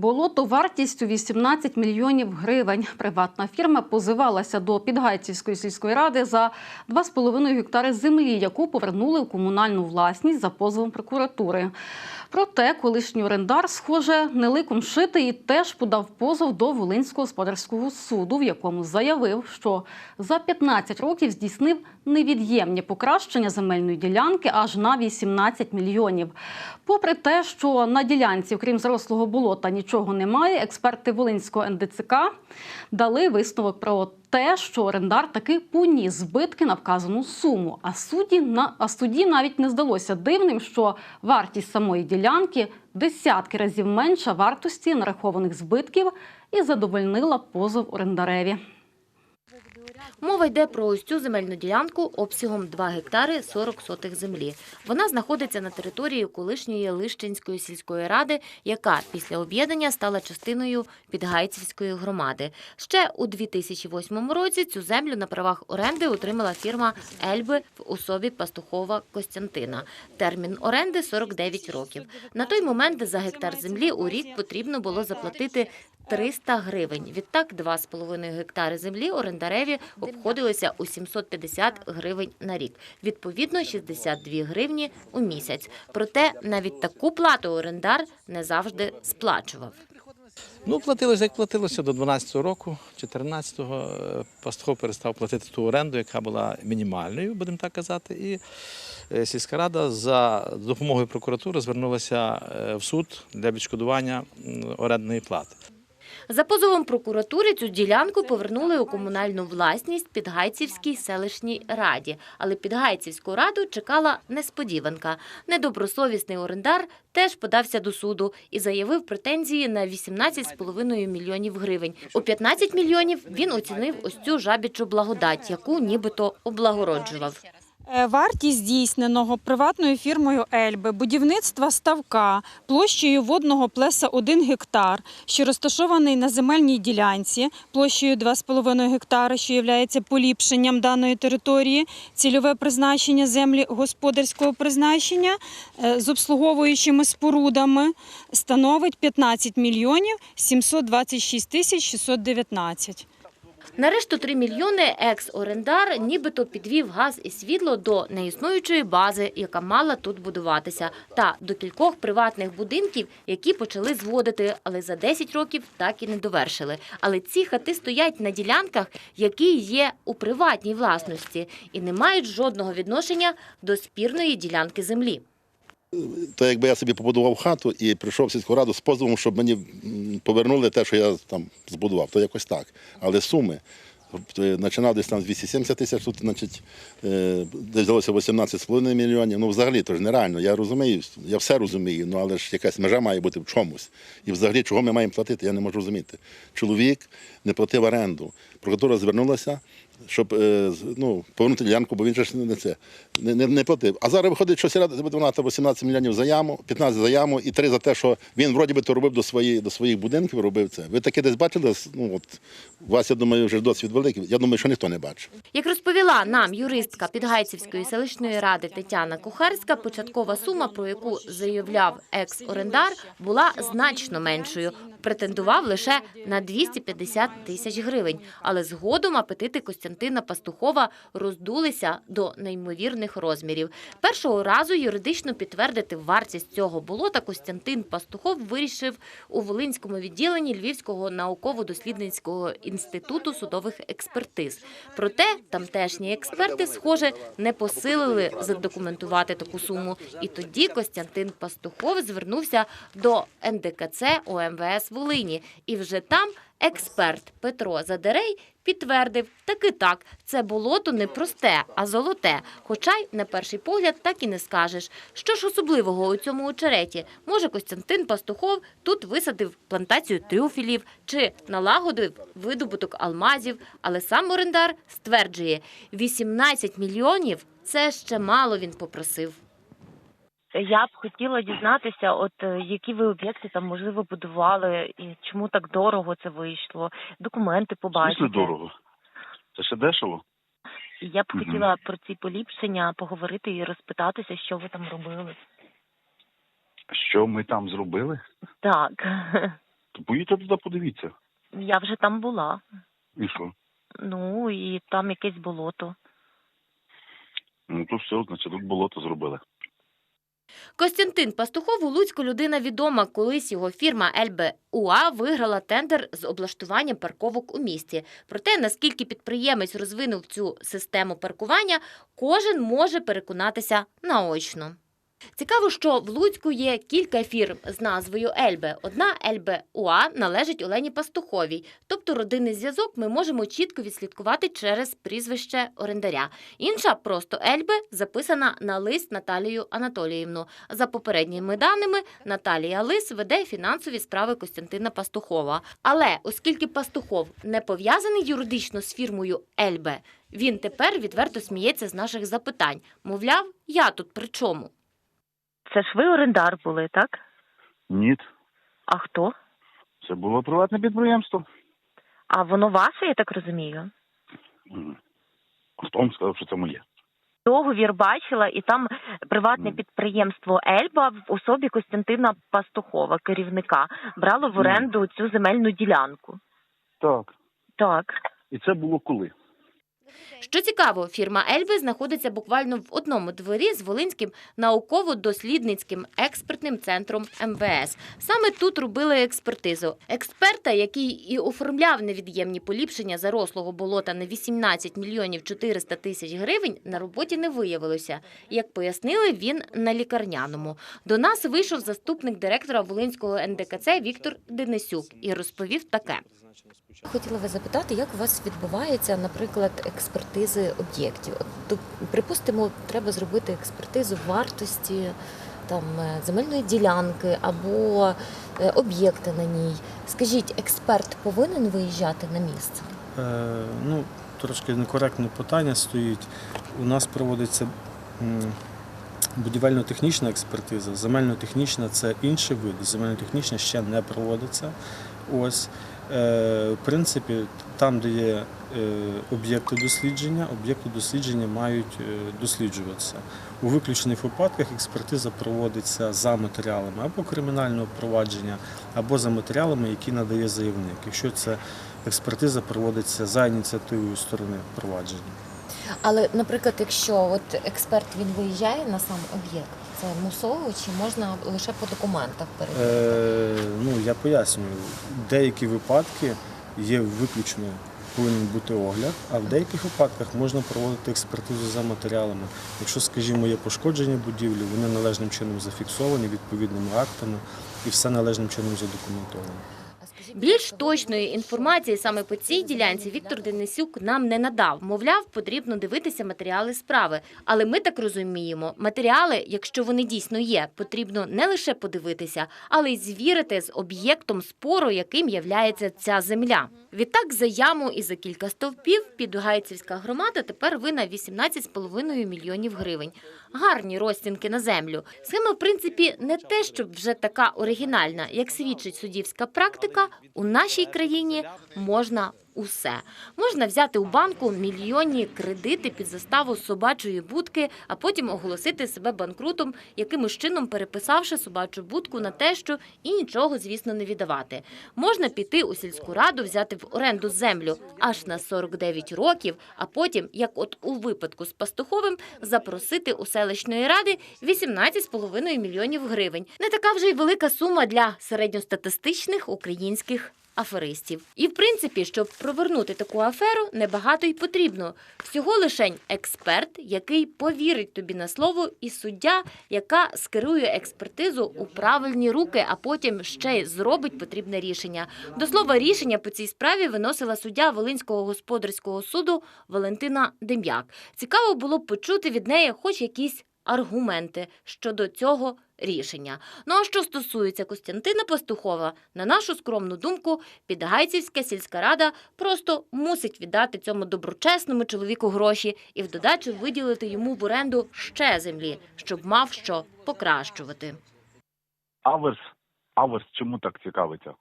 Болото вартістю 18 мільйонів гривень. Приватна фірма позивалася до Підгайцівської сільської ради за 2,5 гектари землі, яку повернули у комунальну власність за позовом прокуратури. Проте колишній орендар, схоже, не ликом шитий і теж подав позов до Волинського господарського суду, в якому заявив, що за 15 років здійснив невід'ємні покращення земельної ділянки аж на 18 мільйонів. Попри те, що на ділянці, окрім зарослого болота, нічого немає, експерти Волинського НДЦК дали висновок про те, що орендар таки поніс збитки на вказану суму. А суді на а суді навіть не здалося дивним, що вартість самої ділянки десятки разів менша вартості нарахованих збитків і задовольнила позов орендареві. Мова йде про ось цю земельну ділянку обсягом 2 гектари 40 сотих землі. Вона знаходиться на території колишньої Лищинської сільської ради, яка після об'єднання стала частиною Підгайцівської громади. Ще у 2008 році цю землю на правах оренди отримала фірма Ельби в особі Пастухова Костянтина. Термін оренди 49 років. На той момент за гектар землі у рік потрібно було заплатити 300 гривень. Відтак 2,5 гектари землі орендареві обходилися у 750 гривень на рік. Відповідно, 62 гривні у місяць. Проте навіть таку плату орендар не завжди сплачував. Ну, платилося, як платилося до 12-го року, 14-го е, Пастухов перестав платити ту оренду, яка була мінімальною, будемо так казати. І е, сільська рада за допомогою прокуратури звернулася е, в суд для відшкодування орендної плати. За позовом прокуратури цю ділянку повернули у комунальну власність Підгайцівській селищній раді. Але Підгайцівську раду чекала несподіванка. Недобросовісний орендар теж подався до суду і заявив претензії на 18,5 мільйонів гривень. У 15 мільйонів він оцінив ось цю жабічу благодать, яку нібито облагороджував. Е, Вартість здійсненого приватною фірмою Ельби будівництва ставка площею водного плеса 1 гектар, що розташований на земельній ділянці площею 2,5 гектара, що є поліпшенням даної території, цільове призначення землі господарського призначення е, з обслуговуючими спорудами становить 15 мільйонів 726 тисяч 619. На решту 3 мільйони екс-орендар нібито підвів газ і світло до неіснуючої бази, яка мала тут будуватися, та до кількох приватних будинків, які почали зводити, але за 10 років так і не довершили. Але ці хати стоять на ділянках, які є у приватній власності, і не мають жодного відношення до спірної ділянки землі. То якби я собі побудував хату і прийшов в сільську раду з позовом, щоб мені повернули те, що я там збудував, то якось так. Але суми. е, Починав десь там з 270 тисяч, тут, значить, е, десь взялося 18,5 мільйонів. Ну, взагалі, то ж нереально. Я розумію, я все розумію, ну але ж якась межа має бути в чомусь. І взагалі, чого ми маємо платити, я не можу розуміти. Чоловік не платив оренду. Прокуратура звернулася, щоб е, ну, повернути ділянку, бо він же не це не, не, не платив. А зараз виходить, що сільрада вона 18 мільйонів за яму, 15 за яму і 3 за те, що він вроді би то робив до своїх, до своїх будинків, робив це. Ви таке десь бачили? Ну, от, у вас, я думаю, вже досвід великий. Я думаю, що ніхто не бачив. Як розповіла нам юристка Підгайцівської селищної ради Тетяна Кухарська, початкова сума, про яку заявляв екс-орендар, була значно меншою. Претендував лише на 250 тисяч гривень. Але згодом апетити Костянтина Пастухова роздулися до неймовірних розмірів. Першого разу юридично підтвердити вартість цього болота Костянтин Пастухов вирішив у Волинському відділенні Львівського науково-дослідницького інституту судових експертиз. Проте тамтешні експерти, схоже, не посилили задокументувати таку суму. І тоді Костянтин Пастухов звернувся до НДКЦ ОМВС Волині. І вже там експерт Петро Задерей підтвердив, таки так, це болото не просте, а золоте. Хоча й на перший погляд так і не скажеш. Що ж особливого у цьому очереті? Може, Костянтин Пастухов тут висадив плантацію трюфелів чи налагодив видобуток алмазів, але сам орендар стверджує, 18 мільйонів – це ще мало він попросив. Я б хотіла дізнатися, от е, які ви об'єкти там можливо будували, і чому так дорого це вийшло, документи побачити. дорого? Це ще дешево? І я б Мгм. хотіла про ці поліпшення поговорити і розпитатися, що ви там робили. Що ми там зробили? Так, поїдьте туди, подивіться. Я вже там була. І що? Ну і там якесь болото. Ну то все, значить, тут болото зробили. Костянтин Пастухов у Луцьку людина відома. Колись його фірма ЛБУА виграла тендер з облаштування парковок у місті. Проте, наскільки підприємець розвинув цю систему паркування, кожен може переконатися наочно. Цікаво, що в Луцьку є кілька фірм з назвою Ельбе. Одна ЛБУА належить Олені Пастуховій, тобто родинний зв'язок ми можемо чітко відслідкувати через прізвище орендаря. Інша просто Ельбе записана на лист Наталію Анатоліївну. За попередніми даними, Наталія Лис веде фінансові справи Костянтина Пастухова. Але оскільки Пастухов не пов'язаний юридично з фірмою Ельбе, він тепер відверто сміється з наших запитань. Мовляв, я тут при чому? Це ж ви орендар були, так? Ні, А хто? це було приватне підприємство. А воно ваше, я так розумію. Хто вам сказав, що це моє? Договір бачила, і там приватне підприємство Ельба в особі Костянтина Пастухова, керівника, брало в оренду цю земельну ділянку. Так. Так. І це було коли? Що цікаво, фірма Ельби знаходиться буквально в одному дворі з Волинським науково-дослідницьким експертним центром МВС. Саме тут робили експертизу. Експерта, який і оформляв невід'ємні поліпшення зарослого болота на 18 мільйонів 400 тисяч гривень, на роботі не виявилося. Як пояснили, він на лікарняному. До нас вийшов заступник директора Волинського НДКЦ Віктор Денисюк і розповів таке. Хотіла вас запитати, як у вас відбувається, наприклад, експертизи об'єктів? Припустимо, треба зробити експертизу вартості там е, земельної ділянки або е, об'єкта на ній. Скажіть, експерт повинен виїжджати на місце? Е, ну, трошки некоректне питання стоїть. У нас проводиться будівельно-технічна експертиза. Земельно-технічна це інший вид. Земельно-технічна ще не проводиться. Ось. Е, в принципі, там, де є е, об'єкти дослідження, об'єкти дослідження мають е, досліджуватися. У виключених випадках експертиза проводиться за матеріалами або кримінального провадження, або за матеріалами, які надає заявник. Якщо це експертиза проводиться за ініціативою сторони провадження. Але, наприклад, якщо от експерт він виїжджає на сам об'єкт, це мусово чи можна лише по документах перевірити? Е, ну, я пояснюю, деякі випадки є виключно повинен бути огляд, а в деяких випадках можна проводити експертизу за матеріалами. Якщо, скажімо, є пошкодження будівлі, вони належним чином зафіксовані відповідними актами і все належним чином задокументовано. Більш точної інформації саме по цій ділянці Віктор Денисюк нам не надав. Мовляв, потрібно дивитися матеріали справи. Але ми так розуміємо, матеріали, якщо вони дійсно є, потрібно не лише подивитися, але й звірити з об'єктом спору, яким являється ця земля. Відтак за яму і за кілька стовпів Підгайцівська громада тепер вина 18,5 мільйонів гривень. Гарні розцінки на землю. Схема, в принципі, не те, щоб вже така оригінальна, як свідчить суддівська практика. У нашій країні можна усе. Можна взяти у банку мільйонні кредити під заставу собачої будки, а потім оголосити себе банкрутом, якимось чином переписавши собачу будку на те, що і нічого, звісно, не віддавати. Можна піти у сільську раду, взяти в оренду землю аж на 49 років, а потім, як от у випадку з Пастуховим, запросити у селищної ради 18,5 мільйонів гривень. Не така вже й велика сума для середньостатистичних українських аферистів. І в принципі, щоб провернути таку аферу, небагато й потрібно. Всього лишень експерт, який повірить тобі на слово, і суддя, яка скерує експертизу у правильні руки, а потім ще й зробить потрібне рішення. До слова, рішення по цій справі виносила суддя Волинського господарського суду Валентина Дем'як. Цікаво було почути від неї хоч якісь аргументи щодо цього рішення. Ну а що стосується Костянтина Пастухова, на нашу скромну думку, Підгайцівська сільська рада просто мусить віддати цьому доброчесному чоловіку гроші і в додачу виділити йому в оренду ще землі, щоб мав що покращувати. Аверс. Аверс чому так цікавиться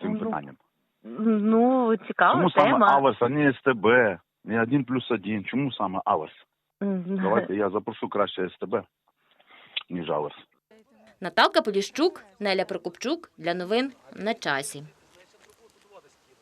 цим Ну, питанням? Ну, цікава Чому саме тема. Аверс, а не СТБ, не один плюс один? Чому саме Аверс? Давайте я запрошу краще СТБ, ніж Аверс. Наталка Поліщук, Неля Прокопчук для новин на часі.